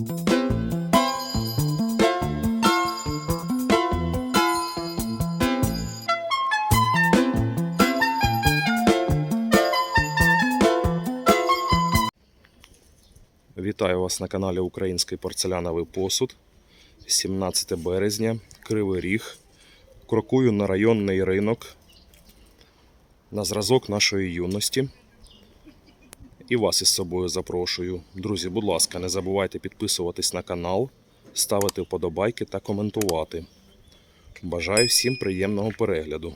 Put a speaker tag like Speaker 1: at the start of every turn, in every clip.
Speaker 1: Вітаю вас на каналі Український порцеляновий посуд. 17 березня, Кривий Ріг. Крокую на районний ринок на зразок нашої юності. І вас із собою запрошую. Друзі, будь ласка, не забувайте підписуватись на канал, ставити вподобайки та коментувати. Бажаю всім приємного перегляду.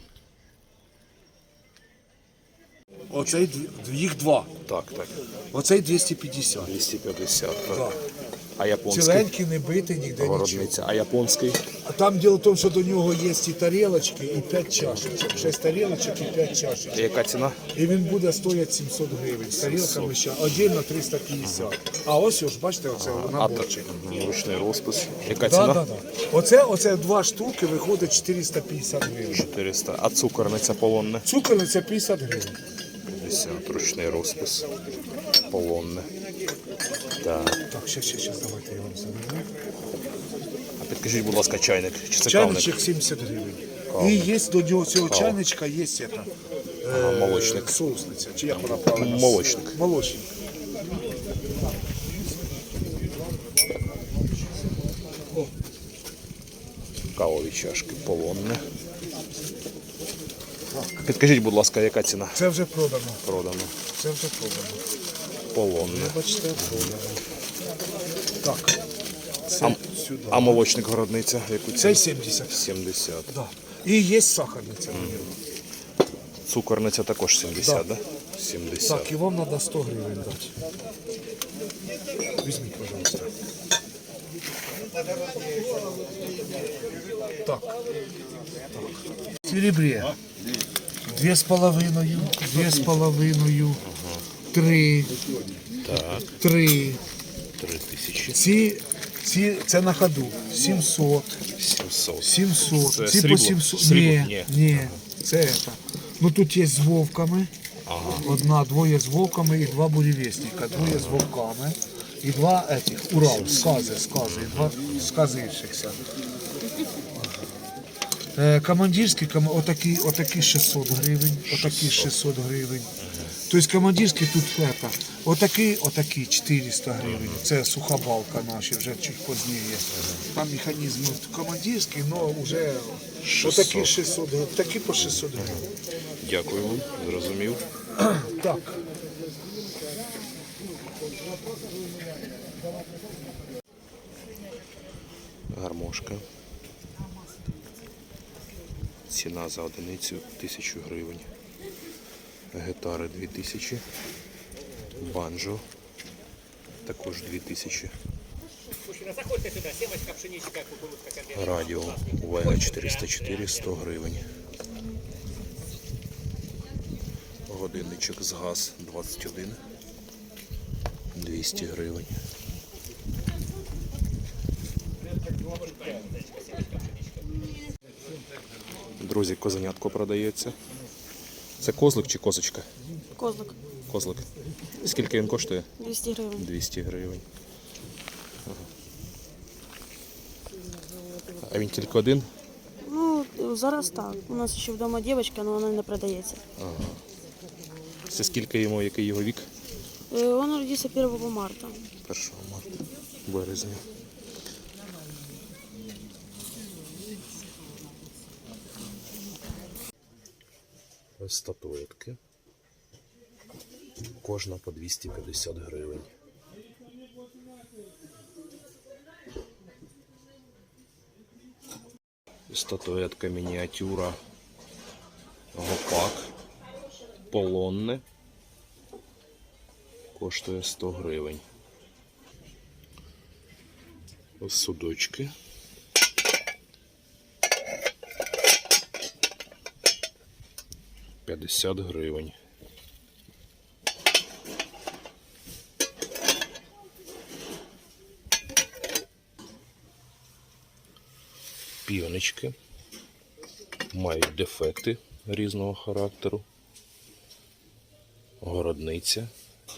Speaker 2: Оцей дві- їх два.
Speaker 1: Так, так,
Speaker 2: Оцей 250.
Speaker 1: 250. Так.
Speaker 2: Так.
Speaker 1: А японський?
Speaker 2: Ціленький, не битий, ніде нічого.
Speaker 1: Городниця. А японський?
Speaker 2: А там діло в тому, що до нього є і тарілочки, і 5 чашечок. 6 тарілочок і 5 чашечок.
Speaker 1: Яка ціна?
Speaker 2: І він буде стояти 700 гривень. З тарілками ще отдельно 350. А ось ось, бачите, оце наборчик.
Speaker 1: Ручний розпис. Яка
Speaker 2: Да,
Speaker 1: ціна?
Speaker 2: да, да. Оце, оце два штуки виходить 450 гривень.
Speaker 1: 400. А цукорниця полонне?
Speaker 2: Цукорниця 50 гривень.
Speaker 1: 50. Ручний розпис. Полонне. Так.
Speaker 2: Так, ще, ще, ще, давайте я вам заберу.
Speaker 1: А підкажіть, будь ласка, чайник. Чи це
Speaker 2: Чайничок
Speaker 1: кавник?
Speaker 2: 70 гривень. І є до нього цього чайничка є це,
Speaker 1: Ага, молочник.
Speaker 2: соусниця, чи як вона правильно?
Speaker 1: Молочник.
Speaker 2: Молочник.
Speaker 1: Кавові чашки. Полонне. Підкажіть, будь ласка, яка ціна?
Speaker 2: Це вже продано.
Speaker 1: Продано.
Speaker 2: Це вже продано.
Speaker 1: Полонне.
Speaker 2: Бачите, продано. Так. Це
Speaker 1: А,
Speaker 2: сюди.
Speaker 1: а молочник городниця? Яку ціну?
Speaker 2: Це 70.
Speaker 1: 70.
Speaker 2: Да. І є сахарниця. на нього.
Speaker 1: Цукорниця також 70, да? 70.
Speaker 2: Так, і вам треба 100 гривень дати. Візьміть, пожалуйста. Так. так. В серебрі. Дві з половиною, дві з половиною, три,
Speaker 1: Так.
Speaker 2: три.
Speaker 1: 3000.
Speaker 2: Ці, ці, це на ходу. 700,
Speaker 1: 700.
Speaker 2: 700.
Speaker 1: Це
Speaker 2: ці
Speaker 1: срібло?
Speaker 2: по 700.
Speaker 1: Срібло?
Speaker 2: Ні,
Speaker 1: Ні.
Speaker 2: ні, це это. Ну тут є з вовками. Одна, двоє з вовками і два буревестника. Двоє з вовками. І два этих, Урал, скази, скази, і два сказившихся. Е, Командирські, ком- отакі, отакі 600 гривень, отакі 600 гривень. Тобто командирські тут флета. Отакі, отакі 400 гривень. Це сухобалка наші, вже чуть пізніше. Там механізм командирський, але вже отакі 600 гривень, такі по 600 гривень.
Speaker 1: Дякую вам. Зрозумів.
Speaker 2: Так.
Speaker 1: Ціна за одиницю 1000 гривень. Гітари 2000. Банджо. Також 2000. Радіо Вега 404 100 гривень. Годинничок з газ 21 200 гривень. Друзі, козенятко продається. Це козлик чи козочка?
Speaker 3: Козлик
Speaker 1: Козлик. Скільки він коштує?
Speaker 3: 200 гривень.
Speaker 1: 200 гривень. Ага. А він тільки один?
Speaker 3: Ну, зараз так. У нас ще вдома дівчинка, але вона не продається.
Speaker 1: Це скільки йому, який його вік?
Speaker 3: Е, Вона родиться 1 марта.
Speaker 1: 1 марта, березня. Ось статуетки. Кожна по 250 гривень. Статуетка мініатюра Гопак. Полонне. Коштує 100 гривень. Судочки. П'ятдесят гривень. Піоночки мають дефекти різного характеру. Городниця.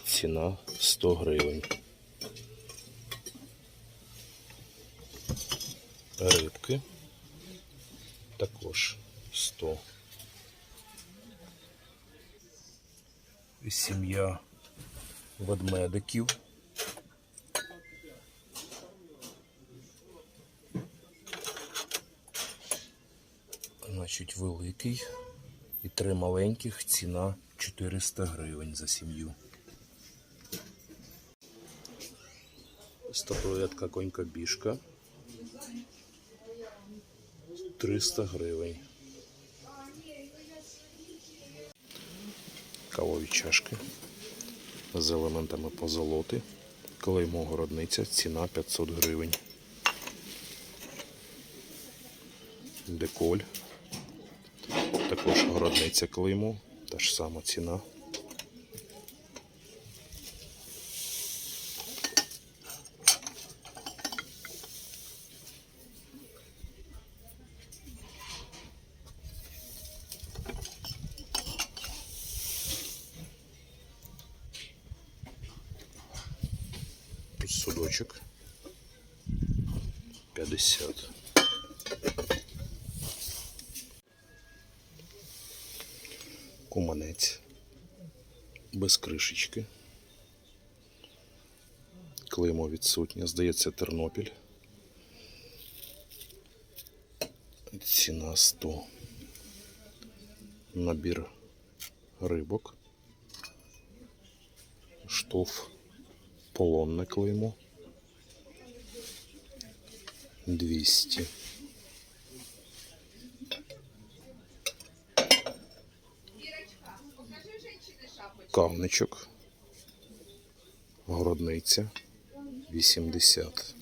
Speaker 1: Ціна 100 гривень. рибки. Також 100. Сім'я ведмедиків. Значить, великий і три маленьких ціна 400 гривень за сім'ю. Статуетка конька бішка 300 гривень. Кавові чашки з елементами позолоти. Клеймо городниця, ціна 500 гривень. Деколь. Також городниця клеймо. Та ж сама ціна. судочок 50. Куманець без кришечки. Клеймо відсутнє. Здається, Тернопіль. Ціна 100. Набір рибок. Штоф полонне клеймо. 200. Кавничок. Городниця. 80.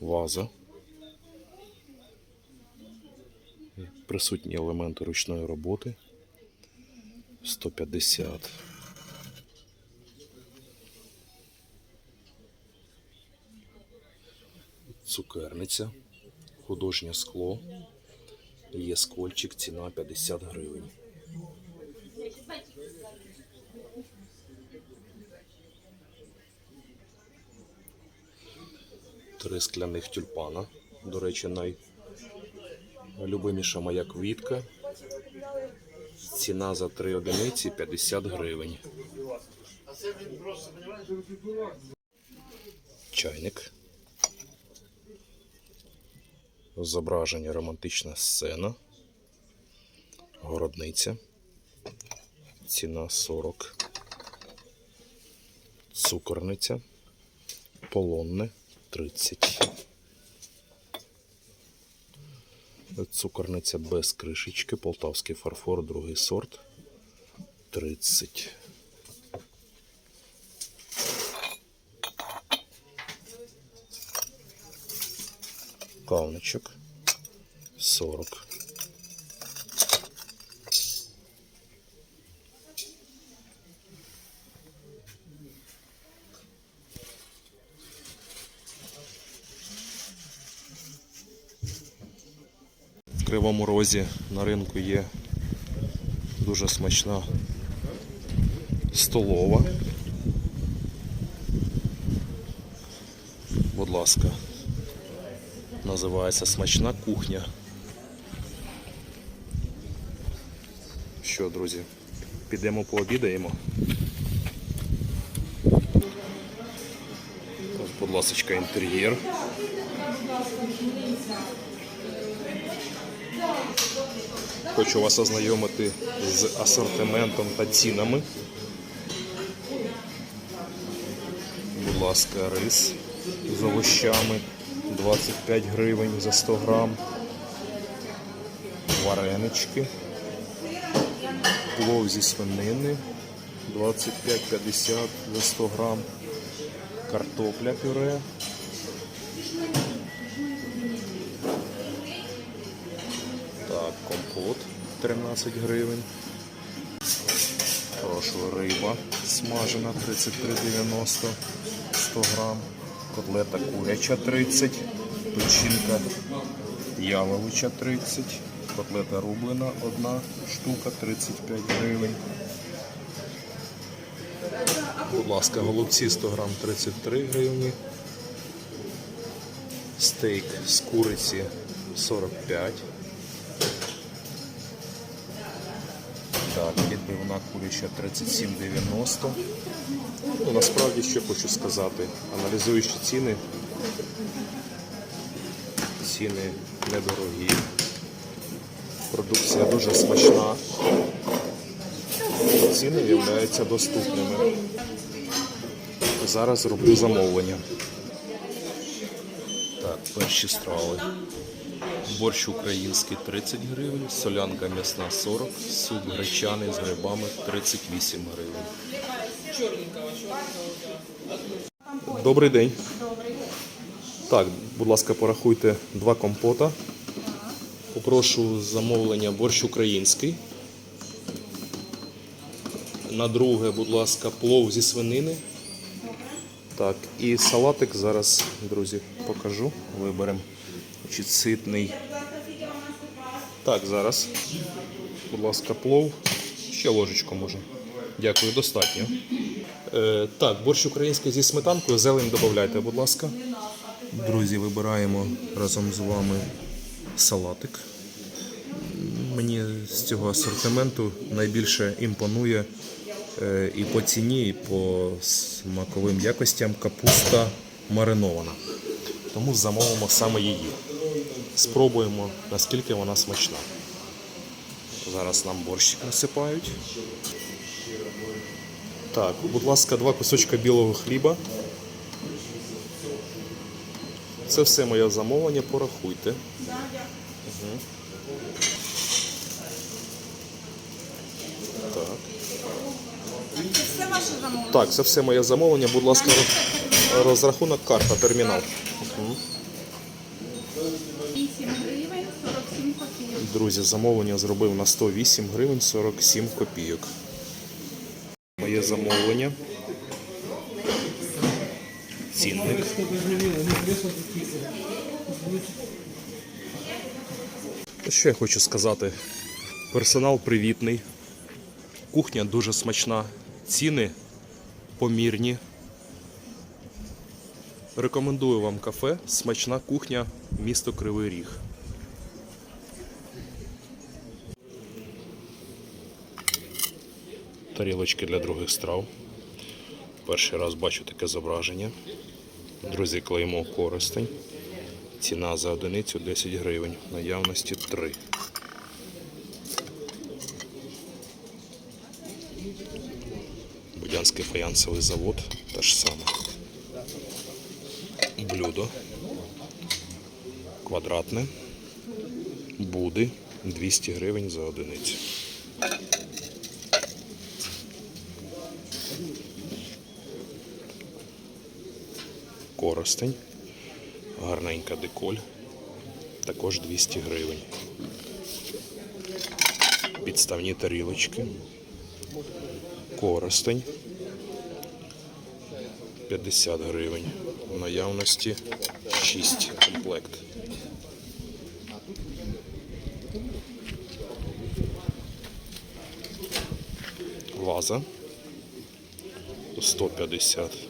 Speaker 1: Ваза. Присутні елементи ручної роботи. 150. Цукерниця, художнє скло, є скольчик, ціна 50 гривень. Три скляних тюльпана. До речі, найлюбиміша моя квітка. Ціна за три одиниці 50 гривень. Чайник. Зображення романтична сцена. Городниця. Ціна 40. Цукорниця. Полонне 30. Цукорниця без кришечки. Полтавський фарфор, другий сорт. 30. Кавничок 40. В Кривому Розі на ринку є дуже смачна столова. Будь ласка. Називається смачна кухня. Що, друзі, підемо пообідаємо. Ось, будь ласка, інтер'єр. Хочу вас ознайомити з асортиментом та цінами. Будь ласка, рис з овощами 25 гривень за 100 грам. Варенички. Плов зі свинини 25-50 за 100 грам. Картопля пюре. Так, компот 13 гривень. Прошу риба смажена 33,90 100 грам. Котлета куряча 30, печінка яловича 30, котлета рублена одна штука 35 гривень. Будь ласка, голубці 100 грам 33 гривні. Стейк з куриці 45. Так, відбивна куряча 37,90. Ну, насправді що хочу сказати, аналізуючи ціни, ціни недорогі. Продукція дуже смачна. Ціни являються доступними. Зараз роблю замовлення. Так, перші страви. Борщ український 30 гривень, солянка м'ясна 40, суп гречаний з грибами 38 гривень. Добрий день. Так, будь ласка, порахуйте два компота. Попрошу замовлення борщ український. На друге, будь ласка, плов зі свинини. Так, і салатик зараз, друзі, покажу. Виберемо. Значить, ситний. Так, зараз. Будь ласка, плов. Ще ложечку може. Дякую, достатньо. Е, так, борщ український зі сметанкою, зелень додавайте, будь ласка. Друзі, вибираємо разом з вами салатик. Мені з цього асортименту найбільше імпонує е, і по ціні, і по смаковим якостям капуста маринована. Тому замовимо саме її. Спробуємо, наскільки вона смачна. Зараз нам борщик насипають. Так, будь ласка, два кусочка білого хліба. Це все моє замовлення, порахуйте. Мгм. Так.
Speaker 4: Це замовлення.
Speaker 1: Так, це все моє замовлення. Будь ласка, розрахунок карта, термінал. Мгм.
Speaker 4: 8 гривень 47 копійок.
Speaker 1: Друзі, замовлення зробив на 108 гривень 47 копійок. Моє замовлення. Цінник. Що я хочу сказати? Персонал привітний, кухня дуже смачна, ціни помірні. Рекомендую вам кафе, смачна кухня, місто Кривий Ріг. Тарілочки для других страв. Перший раз бачу таке зображення. Друзі, клеймо користень. Ціна за одиницю 10 гривень. Наявності 3. Будянський фаянсовий завод. Те ж саме. Блюдо. Квадратне. Буди 200 гривень за одиницю. Коростень. Гарненька деколь. Також 200 гривень. Підставні тарілочки. Коростень. 50 гривень. В наявності 6 комплект. Ваза 150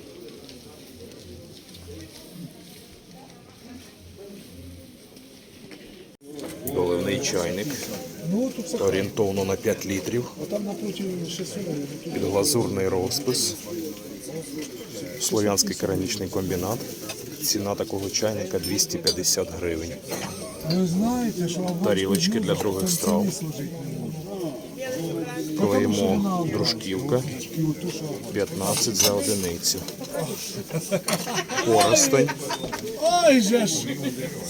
Speaker 1: чайник. Орієнтовно на 5 літрів.
Speaker 2: А там напроти 600 гривень.
Speaker 1: Підглазурний розпис. Слов'янський керамічний комбінат. Ціна такого чайника 250 гривень. Тарілочки для других страв.
Speaker 2: не
Speaker 1: дружківка 15 за одиницю. Коростень
Speaker 2: Ой же ж!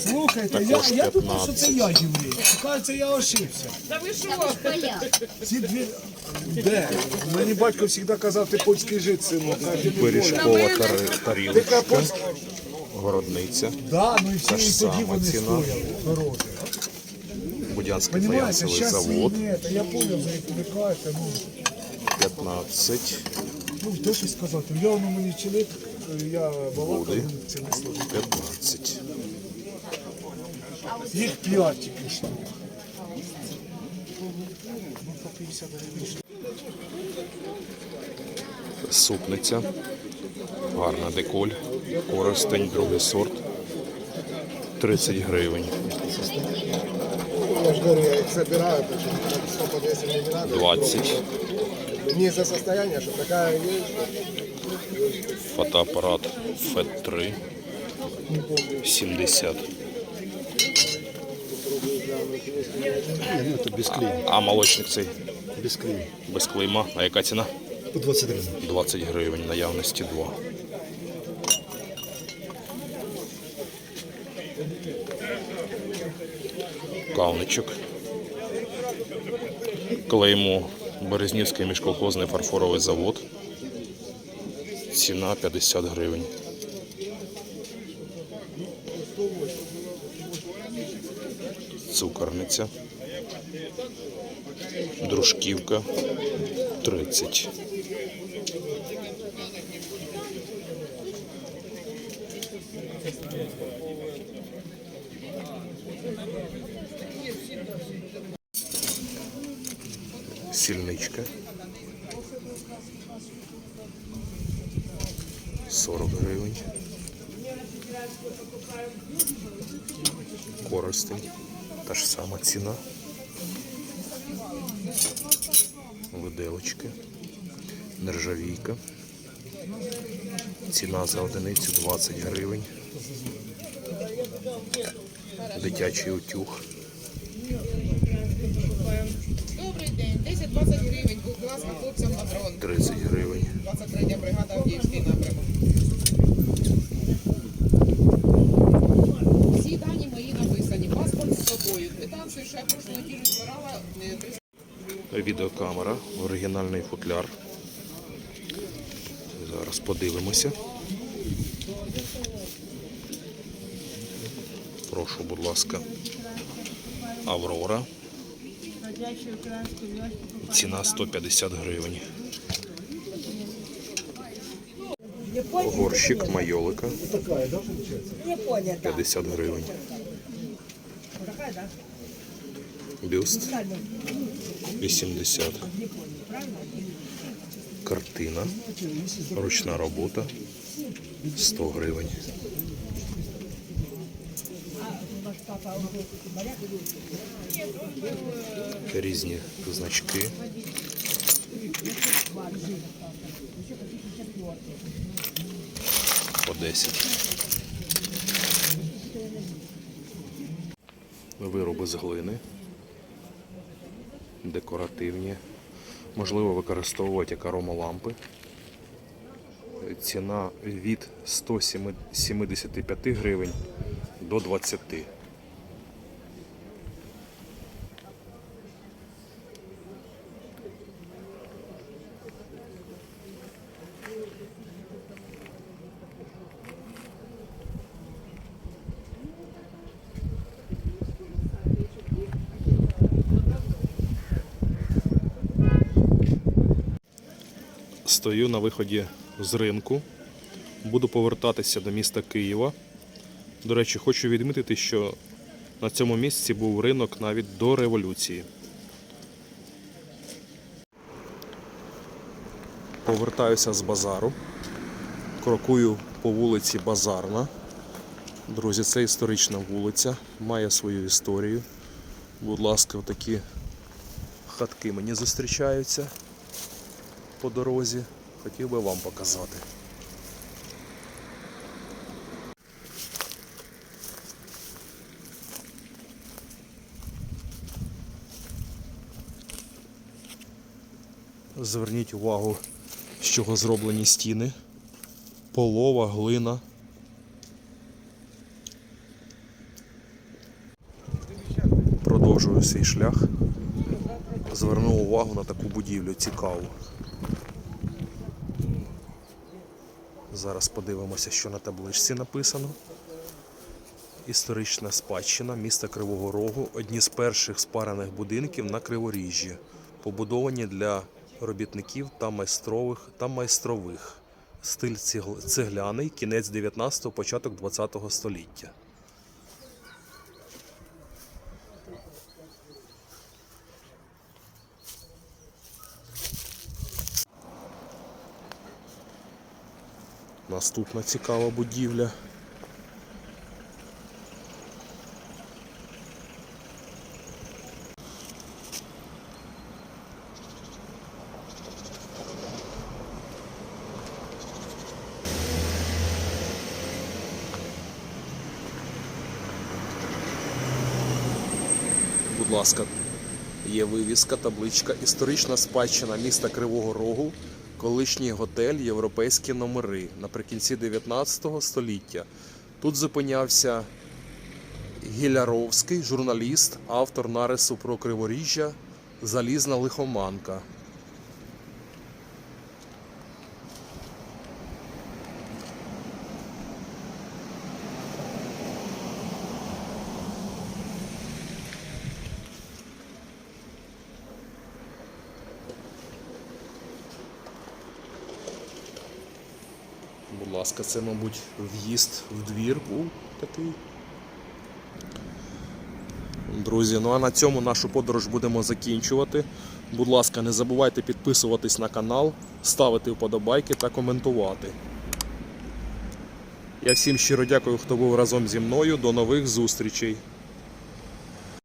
Speaker 2: Слухайте, я,
Speaker 1: Також
Speaker 2: я думав, що це я єврей. Кажеться, я ошибся.
Speaker 4: Та ви що?
Speaker 2: Ці дві... Де? Мені батько завжди казав, ти польський жит, сину. Каже, не
Speaker 1: пиріжкова тари- тарілочка, городниця,
Speaker 2: Да, ну і всі
Speaker 1: Та ж
Speaker 2: і тоді
Speaker 1: сама
Speaker 2: вони
Speaker 1: ціна.
Speaker 2: стояли. Хороші.
Speaker 1: Будянський фаянсовий
Speaker 2: зараз
Speaker 1: завод
Speaker 2: війни, я понял, за яку ви кажете, ну,
Speaker 1: 15,
Speaker 2: ну, хто щось сказати. Я воно мені чоловік, я балакав,
Speaker 1: Буде.
Speaker 2: це не служить.
Speaker 1: 15.
Speaker 2: Їх п'ять тільки що. Ну, по 50 гривень.
Speaker 1: Супниця, гарна деколь, коростень, другий сорт. 30 гривень.
Speaker 5: Я же говорю, я причем так 100 по 200 мне не
Speaker 1: 20.
Speaker 5: Не за состояние, что такая есть.
Speaker 1: Фотоапарат FET 3 70.
Speaker 6: Ну, это без клея.
Speaker 1: А молочник цей
Speaker 6: Без клея.
Speaker 1: без клейма. А яка ціна?
Speaker 6: По 20 гривен.
Speaker 1: 20 гривень, наявності 2. Кавничок. Клеймо Березнівський міжколхозний фарфоровий завод. Ціна 50 гривень. Цукорниця. Дружківка 30. Сільничка. 40 гривень. Коростень. Та ж сама ціна. Виделочки. Нержавійка. Ціна за одиницю 20 гривень. Дитячий утюг.
Speaker 7: 20 гривень, будь ласка, хлопцям на дрон.
Speaker 1: 30 гривень.
Speaker 7: 23 бригада Авдіївський напрямок. Всі дані мої написані. Паспорт з собою. Квитанцію ще на неділю збирала.
Speaker 1: Відеокамера, оригінальний футляр. Зараз подивимося. Прошу, будь ласка, Аврора. Радячий український Ціна 150 гривень. Горщик майолика. 50 гривень. Бюст 80. Картина. Ручна робота 100 гривень. Різні значки. По 10. Вироби з глини. Декоративні. Можливо використовувати як аромалампи. Ціна від 175 гривень до 20. Стою на виході з ринку. Буду повертатися до міста Києва. До речі, хочу відмітити, що на цьому місці був ринок навіть до революції. Повертаюся з базару. Крокую по вулиці Базарна. Друзі, це історична вулиця, має свою історію. Будь ласка, такі хатки мені зустрічаються по дорозі. Хотів би вам показати. Зверніть увагу, з чого зроблені стіни. Полова, глина. Продовжую свій шлях. Звернув увагу на таку будівлю цікаву. Зараз подивимося, що на табличці написано. Історична спадщина міста Кривого Рогу одні з перших спарених будинків на Криворіжжі, побудовані для робітників та майстрових та майстрових. Стиль цегляний, кінець 19-го, початок 20-го століття. Наступна цікава будівля. Будь ласка, є вивіска, табличка, історична спадщина міста Кривого Рогу колишній готель, європейські номери наприкінці 19 століття. Тут зупинявся Гіляровський, журналіст, автор нарису про Криворіжжя, залізна лихоманка. Будь ласка, це, мабуть, в'їзд в двір такий. Друзі, ну а на цьому нашу подорож будемо закінчувати. Будь ласка, не забувайте підписуватись на канал, ставити вподобайки та коментувати. Я всім щиро дякую, хто був разом зі мною. До нових зустрічей!